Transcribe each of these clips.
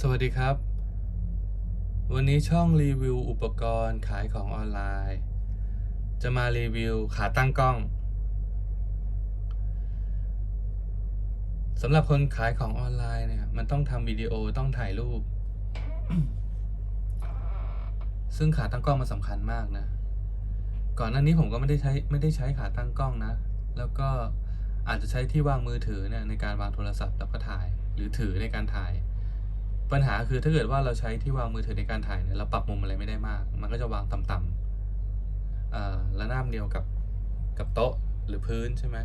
สวัสดีครับ วันนี้ช่องรีวิวอุปกรณ์ขายของออนไลน์ จะมารีวิวขาตั้งกล้องสำหรับคนขายของออนไลน์เนี่ยมันต้องทำวิดีโอต้องถ่ายรูป ซึ่งขาตั้งกล้องมันสำคัญมากนะ ก่อนหน้านี้ผมก็ไม่ได้ใช้ไม่ได้ใช้ขาตั้งกล้องนะ แล้วก็อาจจะใช้ที่วางมือถือเนี่ยในการวางโทรศัพท์แล้วก็ถ่าย หรือถือในการถ่าย ปัญหาคือถ้าเกิดว่าเราใช้ที่วางมือถือในการถ่ายเนี่ยเราปรับมุมอะไรไม่ได้มาก มันก็จะวางต่ำๆระนาบเดียวกับกับโต๊ะหรือพื้นใช่ไหม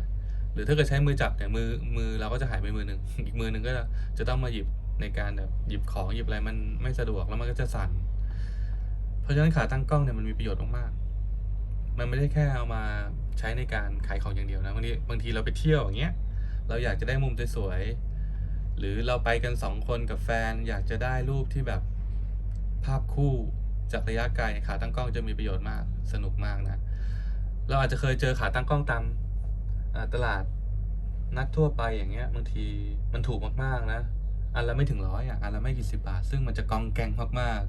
หรือถ้าเกิดใช้มือจับเนี่ยมือมือเราก็จะหายไปมือหนึ่งอีกมือหนึ่งก็จะจะต้องมาหยิบในการแบบหยิบของหยิบอะไรมันไม่สะดวกแล้วมันก็จะสั่น เพราะฉะนั้นขาตั้งกล้องเนี่ยมันมีประโยชน์มากๆ มันไม่ได้แค่เอามาใช้ในการขายของอย่างเดียวนะบางทีบางทีเราไปเที่ยวอย่างเงี้ยเราอยากจะได้มุมสวยๆ หรือเราไปกันสองคนกับแฟนอยากจะได้รูปที่แบบภาพคู่จากระยะไกลขาตั้งกล้องจะมีประโยชน์มากสนุกมากนะ เราอาจจะเคยเจอขาตั้งกล้องตามตลาดนัดทั่วไปอย่างเงี้ยบางทีมันถูกมากๆนะอันละไม่ถึงร้อยอะอันละไม่กี่สิบบาท ซึ่งมันจะกองแกงมาก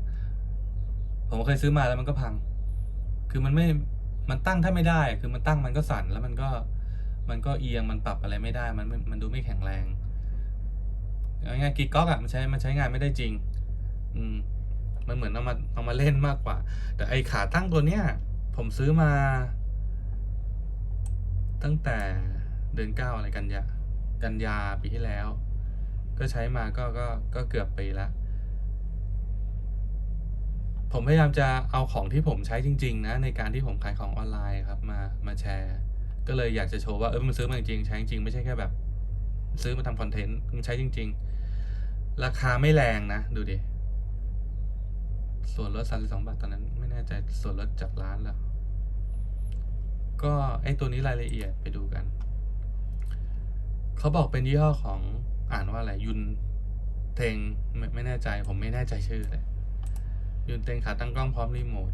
ๆผมเคยซื้อมาแล้วมันก็พัง คือมันไม่มันตั้งถ้าไม่ได้ คือมันตั้งมันก็สั่นแล้วมันก็มันก็เอียงมันปรับอะไรไม่ได้มันมันดูไม่แข็งแรง ง่ายกิ๊กก๊อกอะมันใช้มันใช้งานไม่ได้จริง อืมมันเหมือนเอามาเอามาเล่นมากกว่า แต่ไอขาตั้งตัวเนี้ยผมซื้อมา ตั้งแต่เดือนเก้าอะไรกันยากันยาปีที่แล้ว ก็ใช้มาก็ก็ก็เกือบปีละผมพยายามจะเอาของที่ผมใช้จริง ๆ นะ ในการที่ผมขายของออนไลน์ครับมามาแชร์ ก็เลยอยากจะโชว์ว่าเออมันซื้อมาจริงใช้จริงไม่ใช่แค่แบบ ซื้อมาทำคอนเทนต์มันใช้จริง ๆ ราคาไม่แรงนะ ดูดิ ส่วนลด32บาทตอนนั้น ไม่แน่ใจส่วนลดจากร้านแล้ว ก็ไอตัวนี้รายละเอียดไปดูกัน เขาบอกเป็นยี่ห้อของอ่านว่าอะไรยุนเทงไม่ไม่แน่ใจ ผมไม่แน่ใจชื่อเลยยุนเทงขาตั้งกล้องพร้อมรีโมท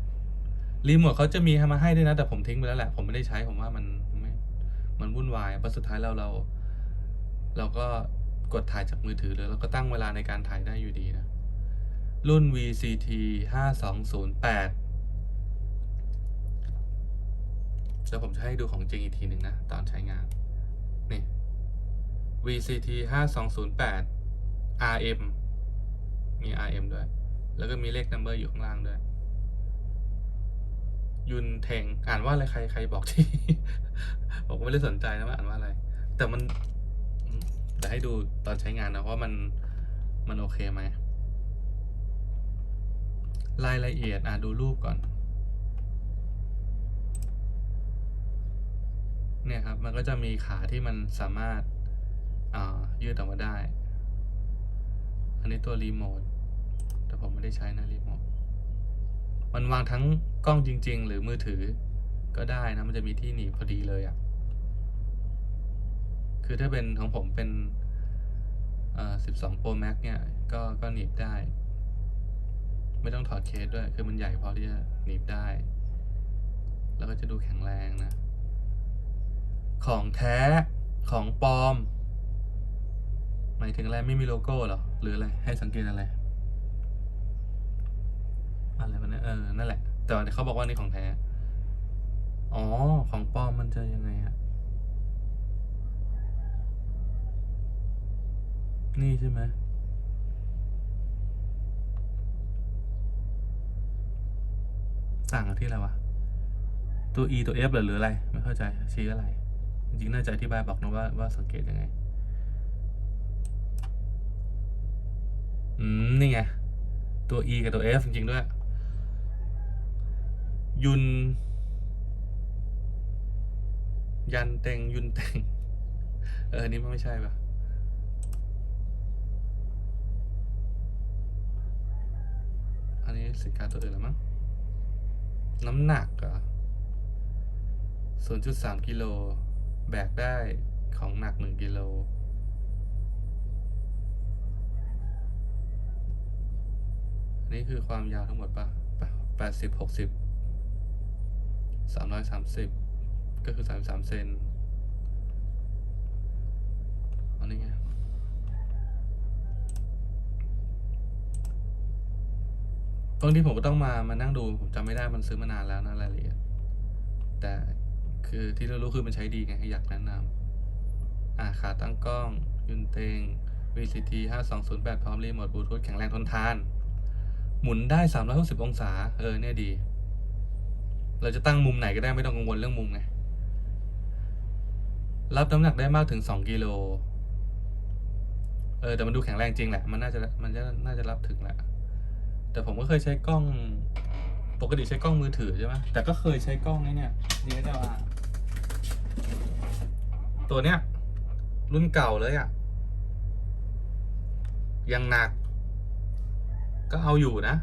รีโมทเขาจะมีให้มาให้ด้วยนะ แต่ผมทิ้งไปแล้วแหละ ผมไม่ได้ใช้ผมว่ามันม,มันวุ่นวายเพราะสุดท้ายเราเรา เราก็กดถ่ายจากมือถือเลยแล้วก็ตั้งเวลาในการถ่ายได้อยู่ดีนะ รุ่น VCT 5208เดี๋ยวผมจะให้ดูของจริงอีกทีหนึ่งนะ ตอนใช้งาน นี่ VCT 5208 RM มี RM ด้วย แล้วก็มีเลข number อยู่ข้างล่างด้วยยุนเทงอ่านว่าอะไรใครใครบอกที่ ผมก็ไม่ได้สนใจนะว่าอ่านว่าอะไร แต่มัน แต่ให้ดูตอนใช้งานนะว่ามันมันโอเคไหมรายละเอียดอะดูรูปก่อน เนี่ยครับ มันก็จะมีขาที่มันสามารถอ่ายืดออกมาได้ อันนี้ตัวรีโมท แต่ผมไม่ได้ใช้นะรีโมท มันวางทั้งกล้องจริง ๆ หรือมือถือก็ได้นะ มันจะมีที่หนีบพอดีเลยอะ่ะ คือถ้าเป็นของผมเป็นเอ่อ12 Pro Max เนี่ยก็ก็หนีบได้ ไม่ต้องถอดเคสด้วย คือมันใหญ่พอที่จะหนีบได้ แล้วก็จะดูแข็งแรงนะ ของแท้ของปลอม หมายถึงอะไรไม่มีโลโก้หรอ หรืออะไร ให้สังเกตอะไร อะไรมันเนี่ยเออ นั่นแหละ แต่ว่าเขาบอกว่านี่ของแท้ อ๋อ ของปลอมมันจะยังไงอะ นี่ใช่ไหมต่างกันที่อะไรวะ ตัว e ตัว f หรือหรืออะไร ไม่เข้าใจชี้อะไร จริงๆ น่าจะอธิบายบอกนะว่าว่าสังเกตยังไง อืม นี่ไง ตัว e กับตัว f จริงๆ ด้วย ยุน ยันเต็ง ยุนเต็ง เออ นี้มันไม่ใช่ปะอันนี้ สินค้าตัวอื่นแล้วมั้ง น้ำหนักเหรอ0.3กิโล แบกได้ของหนัก1กิโล อันนี้คือความยาวทั้งหมดปะแปดสิบหกสิบสามร้อยสามสิบก็คือสามสามเซนอันนี้ไง บางทีผมก็ต้องมามานั่งดูผมจำไม่ได้มันซื้อมานานแล้วนะรายละเอียดแต่คือที่เรารู้คือมันใช้ดีไงอยากแนะนำอ่าขาตั้งกล้องยุนเตง VCT 5208 พร้อมรีโมทบลูทูธแข็งแรงทนทาน หมุนได้ 360 องศา เออ เนี่ยดี เราจะตั้งมุมไหนก็ได้ไม่ต้องกังวลเรื่องมุมไง รับน้ำหนักได้มากถึง 2 กิโล เออ แต่มันดูแข็งแรงจริงแหละ มันน่าจะ มันจะน่าจะรับถึงแหละ แต่ผมก็เคยใช้กล้อง ปกติใช้กล้องมือถือใช่ไหมแต่ก็เคยใช้กล้องไอ้เนี่ย DSLR ตัวเนี้ย รุ่นเก่าเลยอะ่ะ ยังหนัก ก็เอาอยู่นะ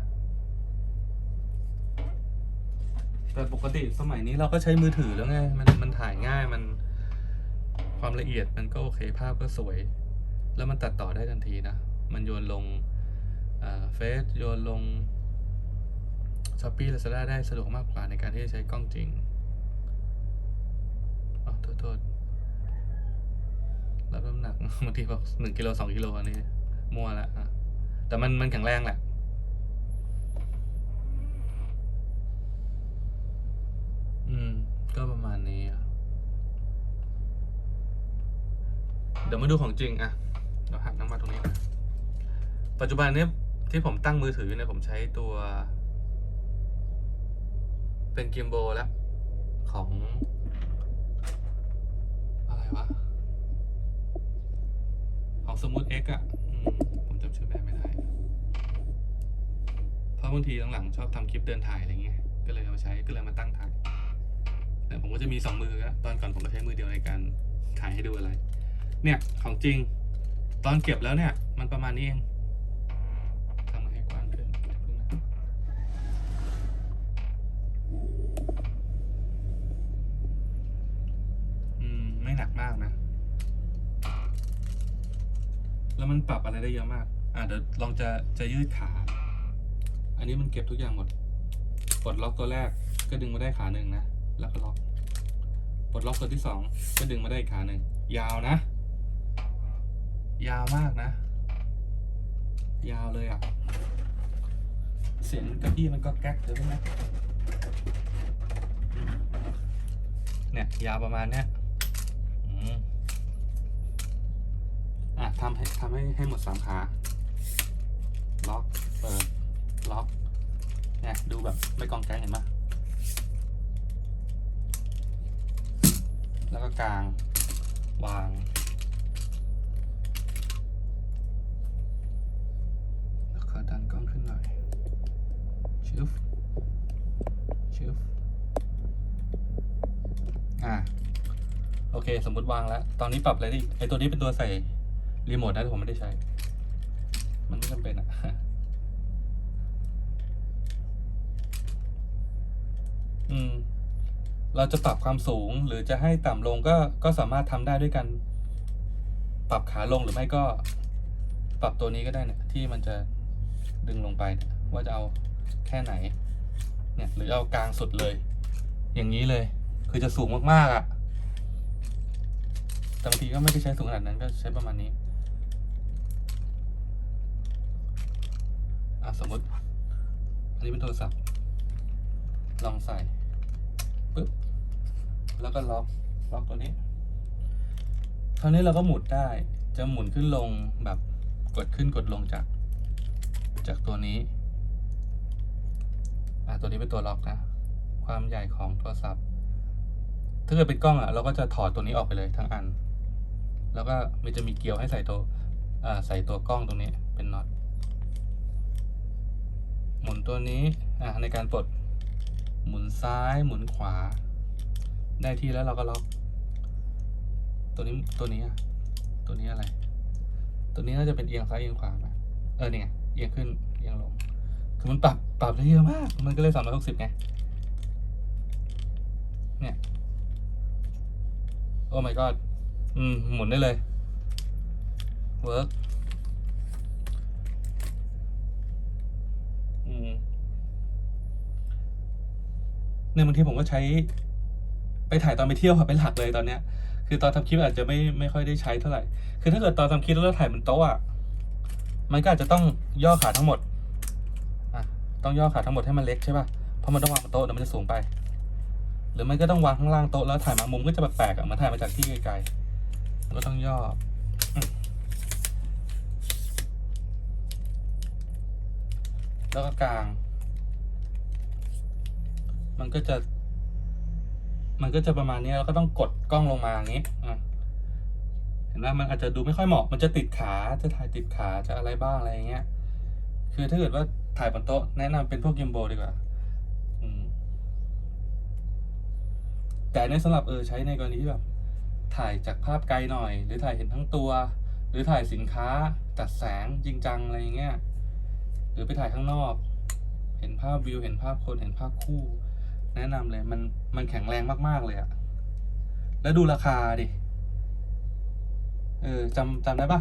แต่ปกติสมัยนี้เราก็ใช้มือถือแล้วไง มันมันถ่ายง่ายมันความละเอียดมันก็โอเคภาพก็สวย แล้วมันตัดต่อได้ทันทีนะ มันโยนลง เฟซโยนลงช้อปปี้ลาซาด้าได้สะดวกมากกว่าในการที่จะใช้กล้องจริงอ๋อโทษโทษรับน้ำหนักบางทีบอกหนึ่งกิโลสองกิโลอันนี้ มั่วละแต่มันมันแข็งแรงแหละอืม ก็ประมาณนี้อะเดี๋ยวมาดูของจริงอะเดี๋ยวหันน้ำมาตรงนี้ ปัจจุบันนี้ ที่ผมตั้งมือถือเนี่ยผมใช้ตัว เป็นกิมโบแล้ว ของ อะไรวะ ของสมูทเอ็กอะผมจำชื่อแบรนด์ไม่ได้ เพราะบางทีหลังๆชอบทำคลิปเดินถ่ายอะไรเงี้ย ก็เลยเอามาใช้ก็เลยมาตั้งถ่ายแต่ผมก็จะมีสองมือแล้วตอนก่อนผมก็ใช้มือเดียวในการถ่ายให้ดูอะไร เนี่ยของจริง ตอนเก็บแล้วเนี่ย มันประมาณนี้เองทำให้กว้างขึ้นเพิ่งนะอืม ไม่หนักมากนะ แล้วมัน ปรับอะไรได้เยอะมาก อะเดี๋ยวลองจะจะยืดขา อันนี้มันเก็บทุกอย่างหมด ปลดล็อกตัวแรกก็ดึงมาได้ขาหนึ่งนะ แล้วก็ล็อก ปลดล็อกตัวที่สองก็ดึงมาได้ขาหนึ่ง ยาวนะ ยาวมากนะ ยาวเลยอะ เสียงกระพี่มันก็แก๊กเลยใช่ไหมเนี่ยยาวประมาณเนี้ยอืมอะ ทำให้ทำให้ให้หมดสามขาล็อกเปิดล็อกเนี่ยดูแบบไม่กองแกงเห็นไหมแล้วก็กลาง วาง แล้วก็ดันกล้องขึ้นหน่อยชึบชึบอ่าโอเค สมมุติวางแล้ว ตอนนี้ปรับอะไรด้อีไอตัวนี้เป็นตัวใส่ รีโมทนะแต่ผมไม่ได้ใช้ มันไม่จำเป็นอะอืม เราจะปรับความสูงหรือจะให้ต่ำลงก็ก็สามารถทำได้ด้วยกัน ปรับขาลงหรือไม่ก็ ปรับตัวนี้ก็ได้เนี่ย ที่มันจะดึงลงไปว่าจะเอาแค่ไหน เนี่ย หรือเอากลางสุดเลย อย่างนี้เลย คือจะสูงมากๆอะ่ะแต่บางทีก็ไม่ได้ใช้สูงขนาดนั้นก็ใช้ประมาณนี้ อะสมมติ อันนี้เป็นโทรศัพท์ ลองใส่ปึ๊บแล้วก็ล็อกล็อกตัวนี้ คราวนี้เราก็หมุนได้ จะหมุนขึ้นลงแบบกดขึ้นกดลงจาก จากตัวนี้ อะตัวนี้เป็นตัวล็อกนะ ความใหญ่ของโทรศัพท์ ถ้าเกิดเป็นกล้องอะเราก็จะถอดตัวนี้ออกไปเลยทั้งอัน แล้วก็มันจะมีเกลียวให้ใส่ตัวใส่ตัวกล้องตรงนี้เป็นน็อต หมุนตัวนี้อ่าในการปลดหมุนซ้ายหมุนขวา ได้ที่แล้วเราก็ล็อก ตัวนี้ตัวนี้อะตัวนี้อะไร ตัวนี้น่าจะเป็นเอียงซ้ายเอียงขวาไหมเออเนี่ยเอียงขึ้นเอียงลงคือมันปรับปรับได้เยอะมาก มันก็เลยสามร้อยหกสิบไงเนี่ยโอ้ my god อืมหมุนได้เลยเวิร์กอืม เนี่ยบางทีผมก็ใช้ ไปถ่ายตอนไปเที่ยวค่ะเป็นหลักเลยตอนเนี้ย คือตอนทำคลิปอาจจะไม่ไม่ค่อยได้ใช้เท่าไหร่ คือถ้าเกิดตอนทำคลิปแล้วเราถ่ายบนโต๊ะอะมันก็อาจจะต้องย่อขาทั้งหมดอะต้องย่อขาทั้งหมดให้มันเล็กใช่ป่ะเพราะมันต้องวางบนโต๊ะเดี๋ยวมันจะสูงไป หรือไม่ก็ต้องวางข้างล่างโต๊ะแล้วถ่ายมามุมก็จะแปลกๆอะมันถ่ายมาจากที่ไกลๆก็ต้องย่อแล้วก็กลาง มันก็จะ มันก็จะประมาณนี้แล้วก็ต้องกดกล้องลงมาอย่างนี้เห็นไหมมันอาจจะดูไม่ค่อยเหมาะ มันจะติดขาจะถ่ายติดขาจะอะไรบ้างอะไรอย่างเงี้ย คือถ้าเกิดว่าถ่ายบนโต๊ะแนะนำเป็นพวกกิมโบดีกว่าแต่อันสำหรับเออใช้ในกรณีที่แบบถ่ายจากภาพไกลหน่อย หรือถ่ายเห็นทั้งตัว หรือถ่ายสินค้าจัดแสงจริงจังอะไรอย่างเงี้ยหรือไปถ่ายข้างนอก เห็นภาพวิวเห็นภาพคนเห็นภาพคู่ แนะนำเลย มันมันแข็งแรงมาก ๆ เลยอะแล้วดูราคาดิ เออจำจำได้ปะ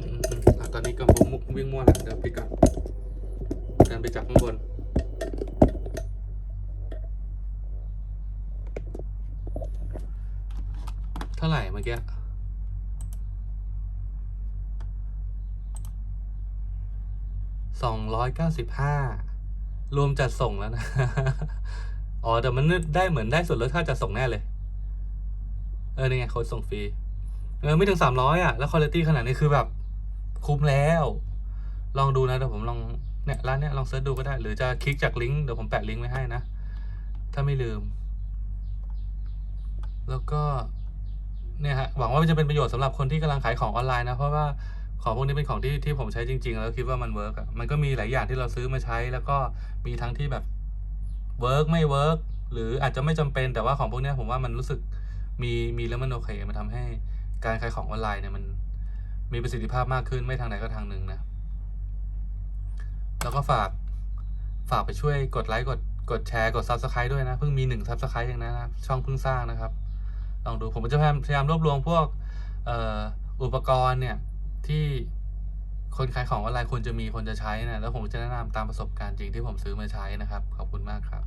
อืมอะตอนนี้กำลังมุกวิ่งมั่วแหละเดี๋ยวพี่ก่อนเดินไปจับข้างบนเท่าไหร่เมื่อกี้ สองร้อยเก้าสิบห้ารวมจัดส่งแล้วนะ อ๋อ แต่มันได้เหมือนได้ส่วนลดค่าจัดส่งแน่เลย เออนี่ไงโค้ดส่งฟรี เออ ไม่ถึงสามร้อยอะ แล้วคุณภาพขนาดนี้คือแบบ คุ้มแล้ว ลองดูนะเดี๋ยวผมลอง เนี่ย ร้านเนี้ยลองเซิร์ชดูก็ได้ หรือจะคลิกจากลิงก์เดี๋ยวผมแปะลิงก์ไว้ให้นะ ถ้าไม่ลืม แล้วก็เนี่ยฮะหวังว่าจะเป็นประโยชน์สำหรับคนที่กำลังขายของออนไลน์นะ เพราะว่า ของพวกนี้เป็นของที่ที่ผมใช้จริง ๆ แล้วคิดว่ามันเวิร์กอะมันก็มีหลายอย่างที่เราซื้อมาใช้ แล้วก็มีทั้งที่แบบเวิร์กไม่เวิร์กหรืออาจจะไม่จำเป็นแต่ว่าของพวกเนี้ยผมว่ามันรู้สึกมีมีแล้วมันโอเคมันทำให้การขายของออนไลน์เนี่ยมันมีประสิทธิภาพมากขึ้นไม่ทางใดก็ทางหนึ่งนะ แล้วก็ฝากฝากไปช่วยกดไลค์กดกดแชร์กด Subscribe ด้วยนะ เพิ่งมีหนึ่ง Subscribe เองนะช่องเพิ่งสร้างนะครับ ลองดูผมจะพยายามพยายามรวบรวมพวกอออุปกรณ์เนี่ย ที่คนขายของออนไลน์ควรจะมีคนจะใช้นะแล้วผมจะแนะนำตามประสบการณ์จริงที่ผมซื้อมาใช้นะครับ ขอบคุณมากครับ